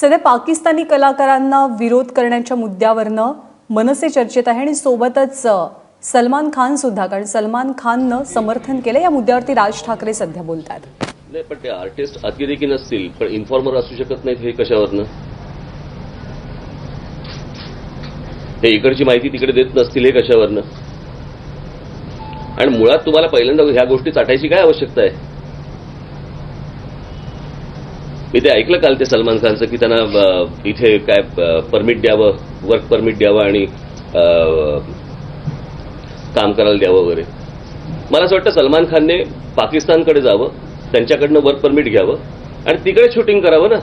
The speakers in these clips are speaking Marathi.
सध्या पाकिस्तानी कलाकारांना विरोध करण्याच्या मुद्द्यावरनं मनसे चर्चेत आहे आणि सोबतच सलमान खान सुद्धा कारण सलमान खाननं समर्थन केलं या मुद्द्यावरती राज ठाकरे सध्या बोलतात नाही पण ते आर्टिस्ट अतिरेकी नसतील पण इन्फॉर्मर असू शकत नाहीत हे कशावरनं? हे इकडची माहिती तिकडे देत नसतील हे कशावरनं? आणि मुळात तुम्हाला पहिल्यांदा ह्या गोष्टी चाटायची काय आवश्यकता आहे? मी ते ऐकलं काल ते सलमान खानचं की त्यांना इथे काय परमिट द्यावं वर्क परमिट द्यावं आणि काम करायला द्यावं वगैरे. मला असं वाटतं सलमान खानने पाकिस्तानकडे जावं त्यांच्याकडनं वर्क परमिट घ्यावं आणि तिकडे शूटिंग करावं ना.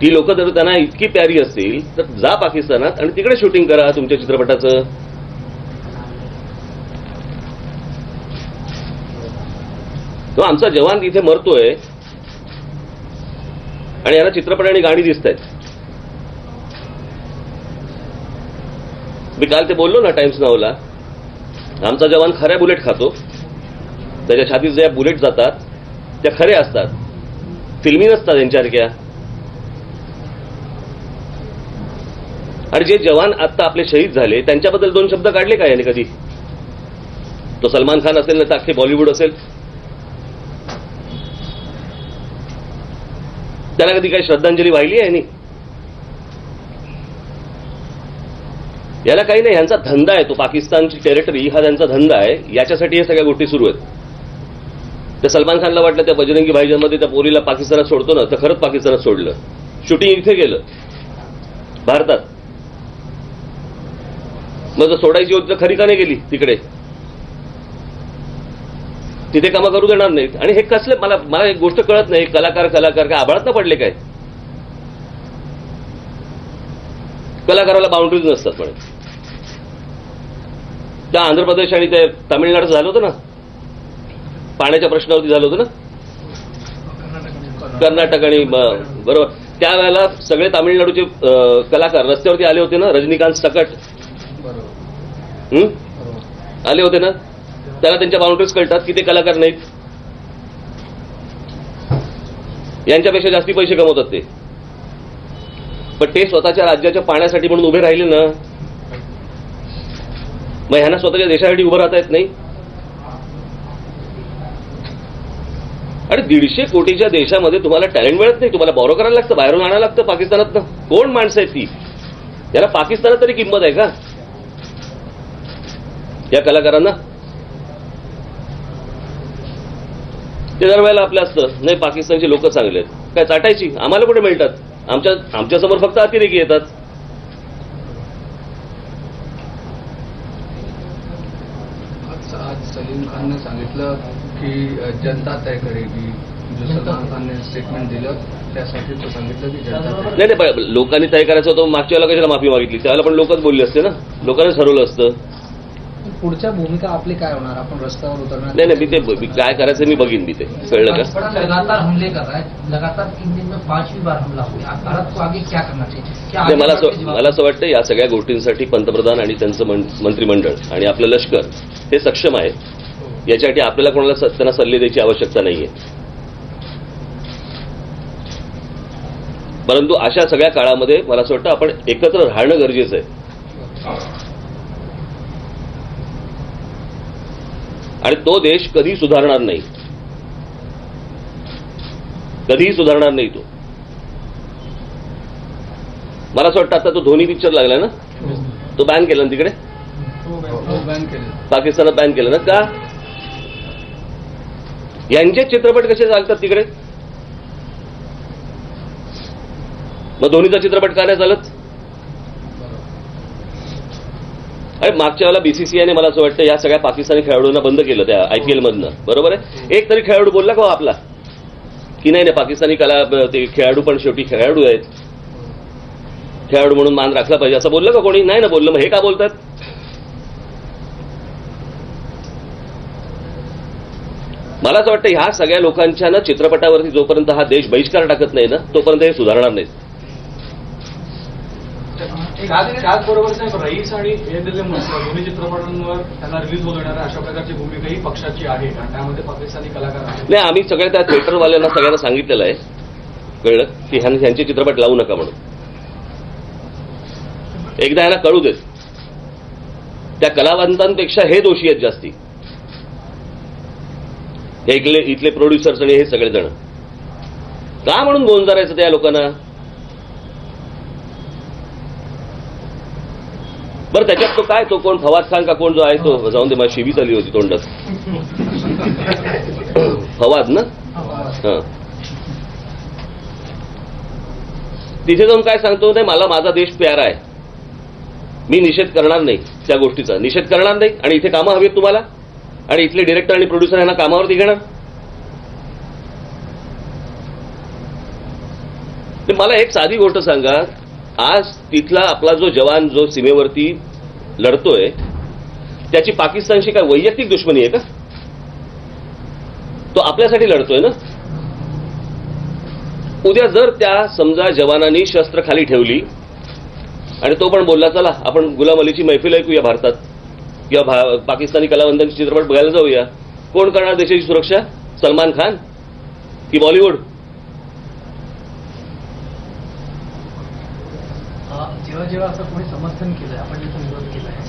ती लोक जर त्यांना इतकी प्यारी असतील तर जा पाकिस्तानात आणि तिकडे शूटिंग करा तुमच्या चित्रपटाचं. तो आमचा जवान इथे मरतोय. आणि याला चित्रपट आणि गाणी दिसत आहेत मी काल ते बोललो ना टाइम्स नावला. आमचा जवान खऱ्या बुलेट खातो. त्याच्या छातीत ज्या बुलेट जातात त्या खऱ्या असतात. फिल्मी नसतात यांच्यासारख्या आणि जे जवान आता आपले शहीद झाले त्यांच्याबद्दल दोन शब्द काढले का याने कधी? तो सलमान खान असेल ना तर अख्खे बॉलिवूड असेल. त्याला कधी काही श्रद्धांजली वाहिली आहे याला काही नाही यांचा धंदा आहे तो. पाकिस्तानची टेरिटरी हा त्यांचा धंदा आहे. याच्यासाठी या सगळ्या गोष्टी सुरू आहेत. त्या सलमान खानला वाटलं त्या बजरंगी भाईजनमध्ये त्या पोरीला पाकिस्तानात सोडतो ना तर खरंच पाकिस्तानात सोडलं. शूटिंग इथे गेलं भारतात. मग जर सोडायची होती तर खरी का नाही गेली तिकडे? तिथे कामं करू देणार नाहीत. आणि हे कसले मला मला एक गोष्ट कळत नाही कलाकार कलाकार काय आभाळात ना पडले काय? कलाकाराला बाउंड्रीज नसतात पण त्या आंध्र प्रदेश आणि ते तामिळनाडू झालं होतं ना? पाण्याच्या प्रश्नावरती झालं होतं ना? कर्नाटक आणि बरोबर. त्यावेळेला सगळे तामिळनाडूचे कलाकार रस्त्यावरती आले होते ना? रजनीकांत सकट? आले होते ना? त्याला त्यांच्या बाउंड्रीज कळतात की ते कलाकार नाहीत. यांच्यापेक्षा जास्ती पैसे कमवतात ते. पण ते स्वतःच्या राज्याच्या पाण्यासाठी म्हणून उभे राहिले ना मग ह्यांना स्वतःच्या देशासाठी उभं राहता येत नाही? आणि दीडशे कोटीच्या देशामध्ये तुम्हाला टॅलेंट मिळत नाही तुम्हाला बॉरो करायला लागतं बाहेरून आणायला लागतं पाकिस्तानात कोण माणसं आहेत ती? याला पाकिस्तानात तरी किंमत आहे का? या कलाकारांना? ते दरवेळेला आपलं असतं. नाही पाकिस्तानचे लोक चांगले आहेत. काय चाटायची? आम्हाला कुठे मिळतात? आमच्या आमच्यासमोर फक्त अतिरेकी येतात. सलीम खानने सांगितलं की जनता तय करेगी. जो सलमान खानने स्टेटमेंट दिलं त्यासाठी तो सांगितलं की जनता नाही नाही लोकांनी तय करायचं होतं मागच्या वेळेला कशाला माफी मागितली? त्यावेळेला पण लोकच बोलले असते ना. लोकांनीच ठरवलं असतं. पुढच्या भूमिका आपली काय होणार? आपण रस्त्यावर उतरणार? नाही नाही मी ते काय करायचं मी बघीन मी ते. कळलं का? लगातार हमले कर रहा है। लगातार तीन दिन में पांचवी बार हमला हुआ भारत को आगे क्या करना चाहिए? आगे मला मला असं वाटतं या सगळ्या गोष्टींसाठी पंतप्रधान आणि त्यांचं मंत्रिमंडळ आणि आपलं लष्कर हे सक्षम आहे. याच्यासाठी आपल्याला कोणाला त्यांना सल्ले द्यायची आवश्यकता नाहीये. परंतु अशा सगळ्या काळामध्ये मला असं वाटतं आपण एकत्र राहणं गरजेचं आहे. आणि तो देश कधी सुधारणार नाही. कधीही सुधारणार नाही तो. मला असं वाटतं आता तो धोनी पिक्चर लागला ना? तो बॅन केला ना तिकडे? बॅन पाकिस्तानात बॅन केलं ना? का? यांचे चित्रपट कसे चालतात तिकडे? मग धोनीचा चित्रपट का नाही चालत? अरे मागच्या वेळेला बीसीसीआयने मला असं वाटतं या सगळ्या पाकिस्तानी खेळाडूंना बंद केलं त्या आयपीएल मधनं. बरोबर आहे? एक तरी खेळाडू बोलला का हो आपला? की नाही नाही पाकिस्तानी कला ते खेळाडू पण शेवटी खेळाडू आहेत. खेळाडू म्हणून मान राखला पाहिजे. असं बोललं का कोणी? नाही ना बोललं. मग हे का बोलतात? मला असं वाटतं ह्या सगळ्या लोकांच्या ना चित्रपटावरती जोपर्यंत हा देश बहिष्कार टाकत नाही ना तोपर्यंत हे सुधारणार नाहीत. त्याच साहेब रईस आणि दोन्ही चित्रपटांवर त्यांना रिलीज होत येणार अशा प्रकारची भूमिकाही पक्षाची आहे. आणि त्यामध्ये पाकिस्तानी कलाकार आहेत. नाही आम्ही सगळ्या त्या थिएटरवाल्यांना सगळ्यांना सांगितलेलं आहे. कळलं? की ह्यां- ह्यांचे चित्रपट लावू नका म्हणून. एकदा ह्यांना कळू देत त्या कलावंतांपेक्षा हे दोषी आहेत जास्ती. हे इथले इथले प्रोड्युसर्स आणि हे सगळेजण. का म्हणून गोंजारायचं त्या लोकांना? बरं त्याच्यात तो काय तो कोण फवाद खान का कोण जो आहे तो जाऊन दे माझी शिवीच आली होती तोंडात. फवाद ना? हा. तिथे जाऊन काय सांगतो नाही मला माझा देश प्यारा आहे. मी निषेध करणार नाही त्या गोष्टीचा. निषेध करणार नाही आणि इथे कामं हवीत तुम्हाला? आणि इथले डिरेक्टर आणि प्रोड्युसर यांना कामावरती घेणार? तर मला एक साधी गोष्ट सांगा. आज तिथला आपला जो जवान जो सीमेवरती लढतोय त्याची पाकिस्तानशी काय वैयक्तिक दुश्मनी आहे का? तो आपल्यासाठी लढतोय ना? उद्या जर त्या समजा जवानांनी शस्त्र खाली ठेवली आणि तो पण बोलला चला आपण गुलाम अलीची मैफिल ऐकूया भारतात. किंवा भा- पाकिस्तानी कलावंतांचे चित्रपट बघायला जाऊया. कोण करणार देशाची सुरक्षा? सलमान खान की बॉलिवूड? जेव्हा जेव्हा असं कोणी समर्थन केलं आपण ज्याचा विरोध केला आहे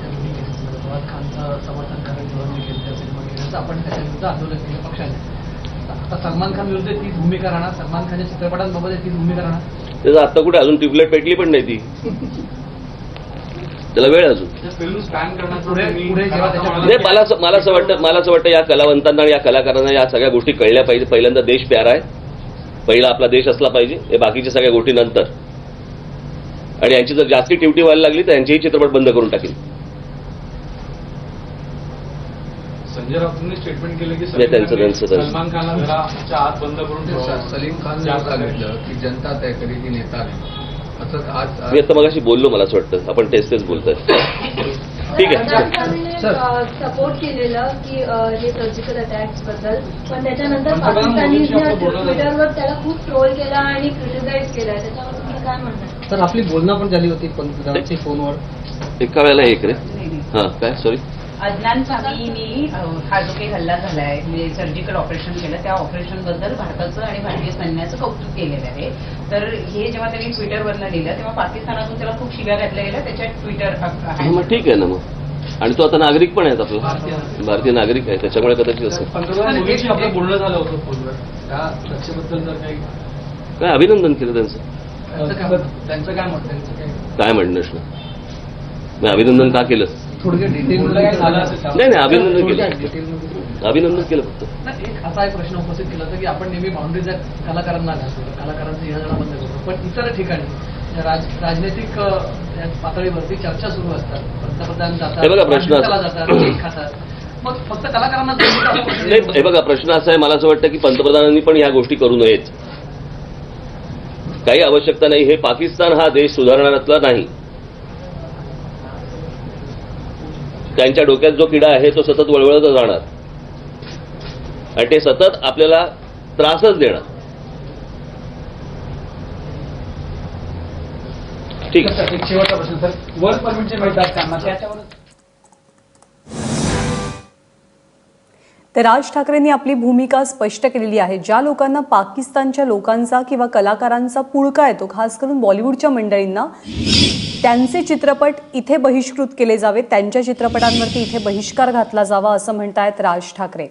त्या भूमिकेचं फवाद खानचं समर्थन करायला विरोध केलं त्या सिनेमा आपण त्याच्या विरुद्ध आंदोलन केलं पक्षाने. आता सलमान खान विरुद्ध तीच भूमिका राहणार सलमान खानच्या चित्रपटांबाबत तीच भूमिका राहणार. त्याचं आत्ता कुठे अजून ट्यूबलाईट पेटली पण नाही ती. त्याला वेळ अजून. नाही मला असं- मला असं वाटतं मला असं वाटतं या कलावंतांना आणि या कलाकारांना या सगळ्या गोष्टी कळल्या पाहिजे. पहिल्यांदा देश प्यारा आहे. पहिला आपला देश असला पाहिजे. हे बाकीच्या सगळ्या गोष्टी नंतर. आणि यांची जर जास्ती टिवटी व्हायला लागली तर यांचेही चित्रपट बंद करून टाकेल संजय राऊतांनी स्टेटमेंट केलं की सलमान खानला घराच्या आत बंद करून सलीम खान सांगितलं की जनता तय करेगी नेता नाही. असं आज मी आता मगाशी बोललो मला असं वाटतं. आपण तेच तेच बोलतोय ठीक आहे. सर. सपोर्ट केलेलं की हे सर्जिकल अटॅक्सबद्दल. पण त्याच्यानंतर पाकिस्तानी. ट्विटरवर त्याला खूप ट्रोल केला आणि क्रिटिसाइज केला. त्याच्यावर तुम्ही काय म्हणणार? तर आपली बोलणं पण झाली होती पंतप्रधानांची फोनवर. एका वेळेला एक रे. हा काय? सॉरी अदनान सामीनी अ, हा जो काही हल्ला झालाय म्हणजे सर्जिकल ऑपरेशन केलं त्या ऑपरेशनबद्दल भारताचं आणि भारतीय सैन्याचं कौतुक केलेलं आहे. तर हे जेव्हा त्यांनी ट्विटरवरनं लिहिलं तेव्हा पाकिस्तानातून त्याला खूप शिव्या घातल्या गेल्या त्याच्या ट्विटर हा, मग ठीक आहे ना मग. आणि तो आता नागरिक पण आहे आपला. भारतीय नागरिक. आहे त्याच्यामुळे कदाचित असं. पंतप्रधान मोदींशी आपलं बोलणं झालं होतं फोनवर. त्या चर्चेबद्दल जर काही काय अभिनंदन केलं त्यांचं? त्यांचं काय मत? त्यांचं काय म्हणणं? असणं मी अभिनंदन का केलं? नाही नाही अभिनंदन केलं. अभिनंदन केलं फक्त. एक असा एक प्रश्न उपस्थित केला होता की आपण नेहमी बाउंड्रीज कलाकारांना घालतो कलाकारांचं येणं जाणं बंद करतो पण इतर ठिकाणी या राज राजनैतिक या पातळीवरती चर्चा सुरू असतात. पंतप्रधान जातात हे बघा, प्रश्न असा- वाढदिवसाला जातात केक खातात. मग फक्त कलाकारांना हे बघा प्रश्न असा आहे. मला असं वाटतं की पंतप्रधानांनी पण ह्या गोष्टी करू नयेत. काही आवश्यकता नाही. हे पाकिस्तान हा देश सुधारणाऱ्यातला नाही. त्यांच्या डोक्यात जो किडा आहे तो सतत वळवळतच राहणार आणि ते सतत आपल्याला त्रासच देणार. ठीक. आहे तर राज ठाकरेंनी आपली भूमिका स्पष्ट केलेली आहे. ज्या लोकांना पाकिस्तानच्या लोकांचा किंवा कलाकारांचा पुळका येतो खास करून बॉलिवूडच्या मंडळींना त्यांचे चित्रपट इथे बहिष्कृत केले जावेत त्यांच्या चित्रपटांवरती इथे बहिष्कार घातला जावा असं म्हणतायत राज ठाकरे.